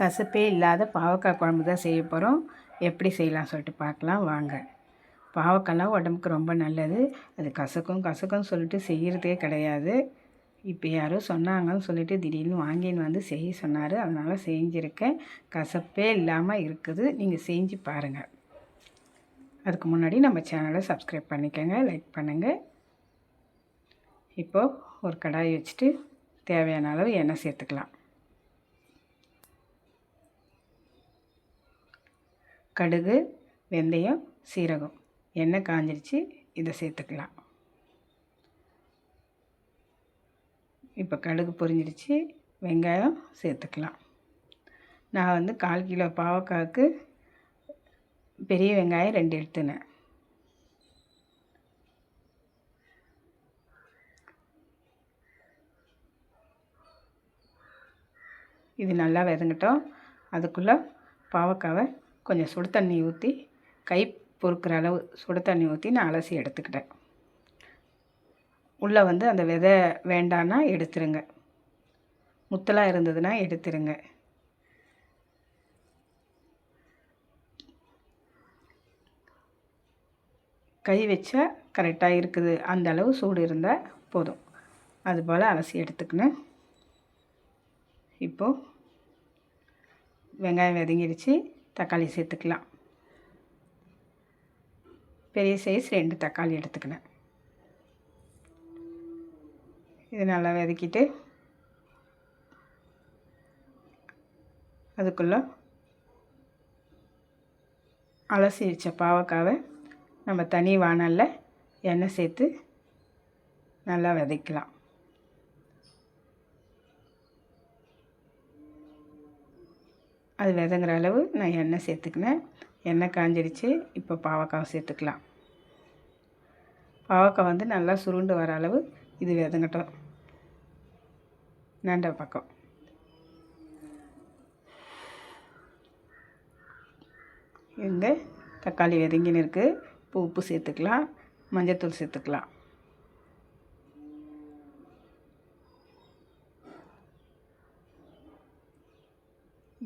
கசப்பே இல்லாத பாவக்காய் குழம்பு தான் செய்ய போகிறோம் எப்படி செய்யலாம் சொல்லிட்டு பார்க்கலாம். வாங்க. பாவக்காய்லாம் உடம்புக்கு ரொம்ப நல்லது. அது கசக்கும் கசக்கும்னு சொல்லிட்டு செய்கிறதே கிடையாது. இப்போ யாரோ சொன்னாங்கன்னு சொல்லிட்டு திடீர்னு வாங்கின்னு வந்து செய்ய சொன்னார். அதனால் செஞ்சுருக்கேன். கசப்பே இல்லாமல் இருக்குது. நீங்கள் செஞ்சு பாருங்கள் அதுக்கு முன்னாடி நம்ம சேனலை சப்ஸ்கிரைப் பண்ணிக்கோங்க. லைக் பண்ணுங்கள் இப்போது ஒரு கடாய் வச்சுட்டு தேவையான அளவு எண்ணெய் சேர்த்துக்கலாம். கடுகு வெந்தயம் சீரகம். எண்ணெய் காஞ்சிருச்சு. இதை சேர்த்துக்கலாம். இப்போ கடுகு பொரிஞ்சிருச்சு. வெங்காயம் சேர்த்துக்கலாம். நான் வந்து கால் கிலோ பாவக்காய்க்கு பெரிய வெங்காயம் ரெண்டு எடுத்துனேன். இது நல்லா வதங்கட்டும் அதுக்குள்ளே பாவக்காவை கொஞ்சம் சுடு தண்ணி ஊற்றி கை பொறுக்கிற அளவு சுடு தண்ணி ஊற்றி நான் அலசி எடுத்துக்கிட்டேன். உள்ளே வந்து அந்த விதை வேண்டான்னா எடுத்துருங்க. முத்தலாக இருந்ததுன்னா எடுத்துருங்க. கை வச்சா கரெக்டாக இருக்குது. அந்த அளவு சூடு இருந்தால் போதும். அதுபோல் அலசி எடுத்துக்கணும். இப்போது வெங்காயம் வதங்கிடுச்சு தக்காளி சேர்த்துக்கலாம். பெரிய சைஸ் ரெண்டு தக்காளி எடுத்துக்கினேன் இது நல்லா வதக்கிட்டு அதுக்குள்ளே அலசி வச்ச பாவக்காவை நம்ம தனி வானலில் எண்ணெய் சேர்த்து நல்லா விதைக்கலாம். அது விதங்குற அளவு நான் எண்ணெய் சேர்த்துக்கினேன். எண்ணெய் காஞ்சிடுச்சு. இப்போ பாவக்காவை சேர்த்துக்கலாம். பாவக்காய் வந்து நல்லா சுருண்டு வர அளவு இது விதங்கட்டும். நண்டை பக்கம். இங்க தக்காளி வெதங்கின்னு இருக்குது இப்போ உப்பு சேர்த்துக்கலாம். மஞ்சத்தூள் சேர்த்துக்கலாம்.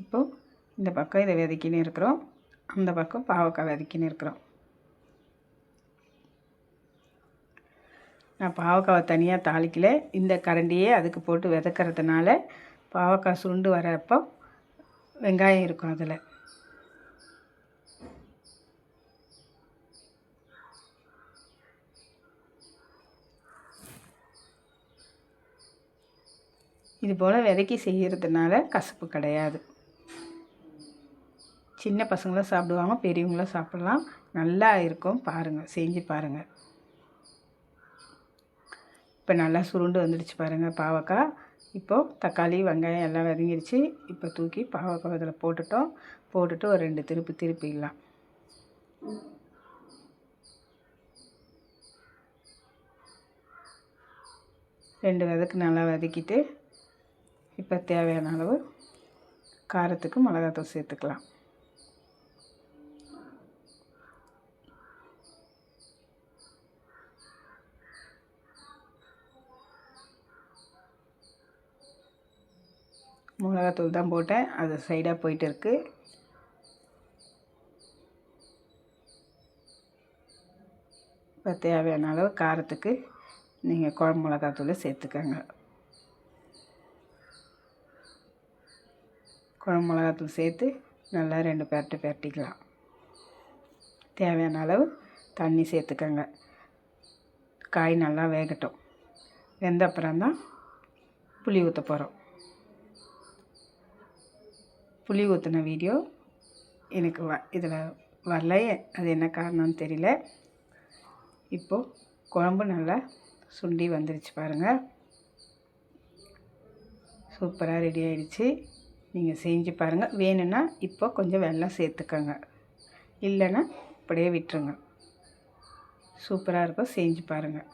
இப்போது இந்த பக்கம் இதை விதைக்கின்னு இருக்கிறோம். அந்த பக்கம் பாவக்காய் விதைக்கின்னு இருக்கிறோம். நான் பாவக்காவை தனியாக தாளிக்கல. இந்த கரண்டியே அதுக்கு போட்டு விதக்கிறதுனால பாவக்காய் சுருண்டு வரப்போ வெங்காயம் இருக்கும் அதில். இது போல் விதைக்கி செய்கிறதுனால கசப்பு கிடையாது. சின்ன பசங்களும் சாப்பிடுவாங்க பெரியவங்களும் சாப்பிட்லாம். நல்லா இருக்கும். பாருங்கள் செஞ்சு பாருங்கள் இப்போ நல்லா சுருண்டு வந்துடுச்சு பாருங்கள் பாவக்காய் இப்போது தக்காளி வெங்காயம் எல்லாம் வதங்கிடுச்சு இப்போ தூக்கி பாவக்காய் இதில் போட்டுட்டோம். போட்டுட்டு ஒரு ரெண்டு திருப்பு திருப்பிடலாம். ரெண்டு விதக்கு நல்லா வதக்கிட்டு இப்போ தேவையான அளவு காரத்துக்கு மிளகாத்தூள் சேர்த்துக்கலாம். மிளகாத்தூள் தான் போட்டேன். அது சைடாக போயிட்டு இருக்குது இப்போ தேவையான அளவு காரத்துக்கு நீங்கள் குழம்பு மிளகாத்தூள் சேர்த்துக்கோங்க. குழம்பு மிளகாத்தூள் சேர்த்து நல்லா ரெண்டு பேரட்டு பேரட்டிக்கலாம். தேவையான அளவு தண்ணி சேர்த்துக்கோங்க. காய் நல்லா வேகட்டும். வெந்த அப்புறம் தான் புளி ஊற்ற போகிறோம் புளி ஊற்றின வீடியோ எனக்கு வ இதில் வரல அது என்ன காரணம்னு தெரியல. இப்போது குழம்பு நல்லா சுண்டி வந்துருச்சு பாருங்கள் சூப்பராக ரெடி ஆகிடுச்சு நீங்கள் செஞ்சு பாருங்கள் வேணும்னா இப்போ கொஞ்சம் வெள்ளம் சேர்த்துக்கோங்க. இல்லைன்னா அப்படியே விட்டுருங்க. சூப்பராக இருக்கும். செஞ்சு பாருங்கள்